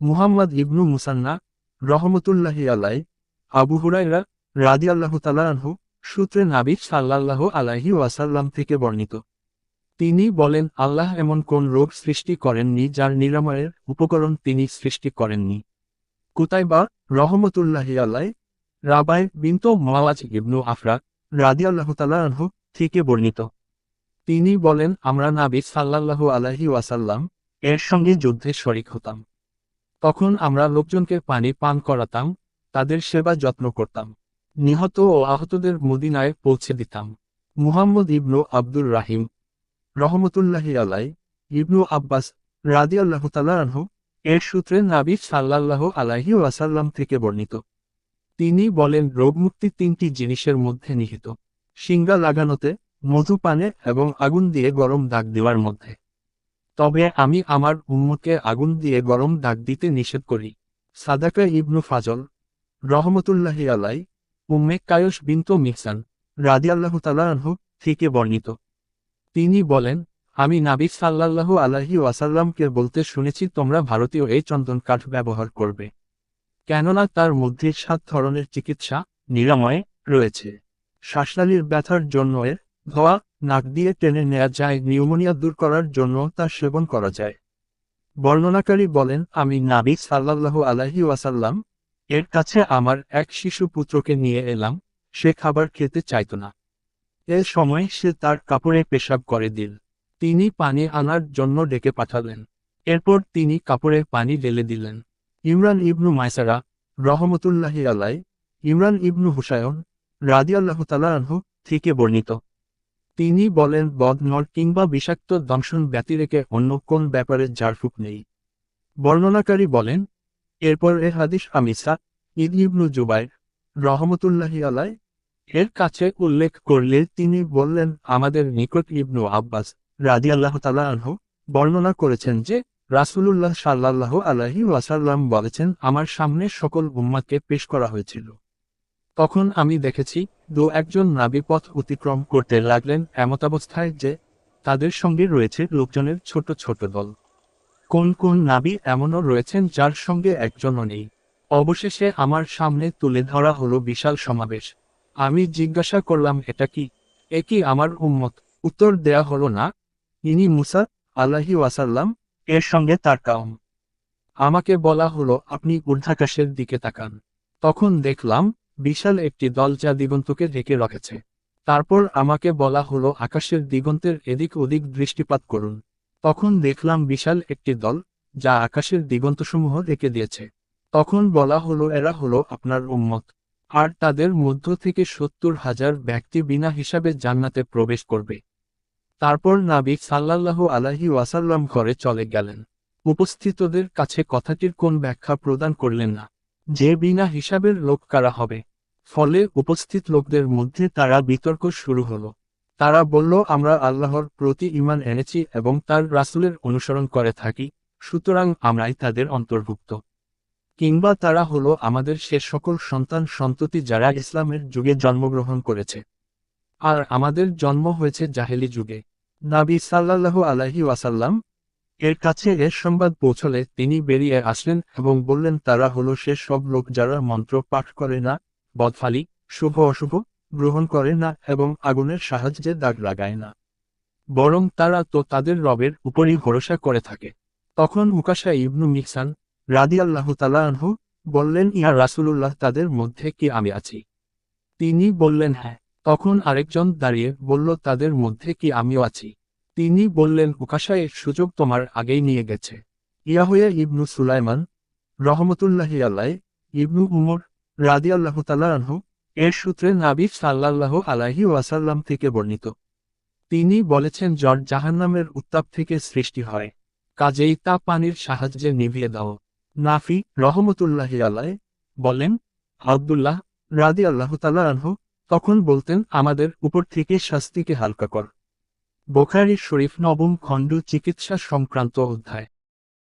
মুহাম্মদ ইবনু মুসান্না রহমতুল্লাহি আলাই আবু হুরাইরা রাদি আল্লাহ তালাহু সূত্রে নাবি সাল্লাল্লাহু আলাইহি ওয়াসাল্লাম থেকে বর্ণিত। তিনি বলেন, আল্লাহ এমন কোন রোগ সৃষ্টি করেননি যার নিরাময়ের উপকরণ তিনি সৃষ্টি করেননি। কুতাইবা রহমতুল্লাহি আলাই রাবাই বিন্ত মাওয়াজ ইবনু আফরা রাদি আল্লাহ তালাহু থেকে বর্ণিত। তিনি বলেন, আমরা নাবি সাল্লাল্লাহু আলাইহি ওয়াসাল্লাম এর সঙ্গে যুদ্ধে শরিক হতাম। তখন আমরা লোকজনকে পানি পান করাতাম, তাদের সেবা যত্ন করতাম। নিহত ও আহতদের মদিনায় পৌঁছে দিতাম। মুহাম্মদ ইবনু আব্দুর রাহিম রহমতুল্লাহি আলাই ইবনু আব্বাস রাদি আল্লাহ তালাহু এর সূত্রে নাবি সাল্লাল্লাহু আলাইহি ওয়াসাল্লাম থেকে বর্ণিত। তিনি বলেন, রোগমুক্তি তিনটি জিনিসের মধ্যে নিহিত। সিঙ্গা লাগানোতে মধু পানে এবং আগুন দিয়ে গরম দাগ দেওয়ার মধ্যে। তবে আমি আমার উম্মতকে আগুন দিয়ে গরম দাগ দিতে নিষেধ করি। সাদাকা ইবনু ফাজল, রহমতুল্লাহি আলাই উম্মে কায়স বিন্ত মিহসান রাদিয়াল্লাহু তালাহু থেকে বর্ণিত। তিনি বলেন, আমি নাবিক সাল্লাল্লাহু আলাহি ওয়াসাল্লামকে বলতে শুনেছি, তোমরা ভারতীয় এই চন্দন কাঠ ব্যবহার করবে। কেননা তার মধ্যে সাত ধরনের চিকিৎসা নিরাময় রয়েছে। শ্বাসনালীর ব্যথার জন্য এর ধোয়া নাক দিয়ে টেনে নেওয়া যায়, নিউমোনিয়া দূর করার জন্য তা সেবন করা যায়। বর্ণনাকারী বলেন, আমি নাবি সাল্লাল্লাহু আলাহি ওয়াসাল্লাম, এর কাছে আমার এক শিশু পুত্রকে নিয়ে এলাম, সে খাবার খেতে চাইত না। এ সময় সে তার কাপড়ে পেশাব করে দিল। তিনি পানি আনার জন্য ডেকে পাঠালেন। এরপর তিনি কাপড়ে পানি ঢেলে দিলেন। ইমরান ইবনু মাইসারা রহমতুল্লাহি আলাই ইমরান ইবনু হুসায়ন রাদিয়াল্লাহু তালাহু থেকে বর্ণিত। তিনি বলেন বদনর কিংবা বিষাক্ত দংশন ব্যতিরেকে অন্য কোন ব্যাপারে ঝাড়ফুঁক নেই। বর্ণনাকারী বলেন, এরপর এ হাদিস আমিসা ঈদ ইবনু জুবাইর রহমতুল্লাহি আলাই এর কাছে উল্লেখ করলে তিনি বললেন, আমাদের নিকট ইবনু আব্বাস রাজি রাদিয়াল্লাহ তালাহু বর্ণনা করেছেন যে, রাসূলুল্লাহ সাল্লাল্লাহু আলাইহি ওয়াসাল্লাম বলেছেন, আমার সামনে সকল উম্মাদকে পেশ করা হয়েছিল। তখন আমি দেখেছি দু একজন নাবি পথ অতিক্রম করতে লাগলেন এমতাবস্থায় যে তাদের সঙ্গে রয়েছে লোকজনের ছোট ছোট দল। কোন কোন নাবি এমনও রয়েছেন যার সঙ্গে একজনও নেই। অবশেষে আমার সামনে তুলে ধরা হলো বিশাল সমাবেশ। আমি জিজ্ঞাসা করলাম, এটা কি? এ কি আমার উম্মত? উত্তর দেয়া হলো, না। ইনি মুসা আল্লাহি ওয়াসাল্লাম, এর সঙ্গে তার কাউম। আমাকে বলা হলো, আপনি ঊর্ধ্বাকাশের দিকে তাকান। তখন দেখলাম বিশাল একটি দল যা দিগন্তকে ঢেকে রেখেছে। তারপর আমাকে বলা হলো, আকাশের দিগন্তের এদিক ওদিক দৃষ্টিপাত করুন। তখন দেখলাম বিশাল একটি দল, যা আকাশের দিগন্তসমূহ রেখে দিয়েছে। তখন বলা হলো, এরা হলো আপনার উম্মত, আর তাদের মধ্য থেকে সত্তর হাজার ব্যক্তি বিনা হিসাবে জান্নাতে প্রবেশ করবে। তারপর নাবিক সাল্লাল্লাহু আলাহি ওয়াসাল্লাম ঘরে চলে গেলেন। উপস্থিতদের কাছে কথাটির কোন ব্যাখ্যা প্রদান করলেন না, যে বিনা হিসাবের লোক কারা হবে। ফলে উপস্থিত লোকদের মধ্যে তারা বিতর্ক শুরু হলো। তারা বলল, আমরা আল্লাহর প্রতি ইমান এনেছি এবং তার রাসূলের অনুসরণ করে থাকি, সুতরাং আমরাই তাদের অন্তর্ভুক্ত। কিংবা তারা হলো, আমাদের সে সকল সন্তান সন্ততি যারা ইসলামের যুগে জন্মগ্রহণ করেছে আর আমাদের জন্ম হয়েছে জাহেলি যুগে। নাবি সাল্লাল্লাহু আলাইহি ওয়াসাল্লাম এর কাছে এর সংবাদ পৌঁছলে তিনি বেরিয়ে আসলেন এবং বললেন, তারা হলো সে সব লোক যারা মন্ত্র পাঠ করে না বদফালি, শুভ অশুভ, গ্রহণ করে না এবং আগুনের সাহায্যে দাগ লাগায় না। বরং তারা তো তাদের রবের উপরই ভরসা করে থাকে। তখন মুকাশা ইবনু মিকসান রাদিয়াল্লাহু তালাহু বললেন, ইয়া রাসূলুল্লাহ, তাদের মধ্যে কি আমি আছি? তিনি বললেন হ্যাঁ। তখন আরেকজন দাঁড়িয়ে বলল, তাদের মধ্যে কি আমিও আছি? তিনি বললেন উকাশা এর সুযোগ তোমার আগেই নিয়ে গেছে। ইয়াহুয়া ইবনু সুলাইমান রহমতুল্লাহি আল্লাহ ইবনু উমর রাদিয়াল্লাহু তালাহু এর সূত্রে নাবিব সাল্লাল্লাহু আলাইহি ওয়াসাল্লাম থেকে বর্ণিত। তিনি বলেছেন, জ্বর জাহান্নামের উত্তাপ থেকে সৃষ্টি হয়। কাজেই তা পানির সাহায্যে নিভিয়ে দাও। নাফি রহমতুল্লাহি আলাই বলেন, আবদুল্লাহ রাদি আল্লাহ তালাহু তখন বলতেন, আমাদের উপর থেকে শাস্তিকে হালকা কর। বোখারি শরীফ নবম খণ্ড চিকিৎসা সংক্রান্ত অধ্যায়।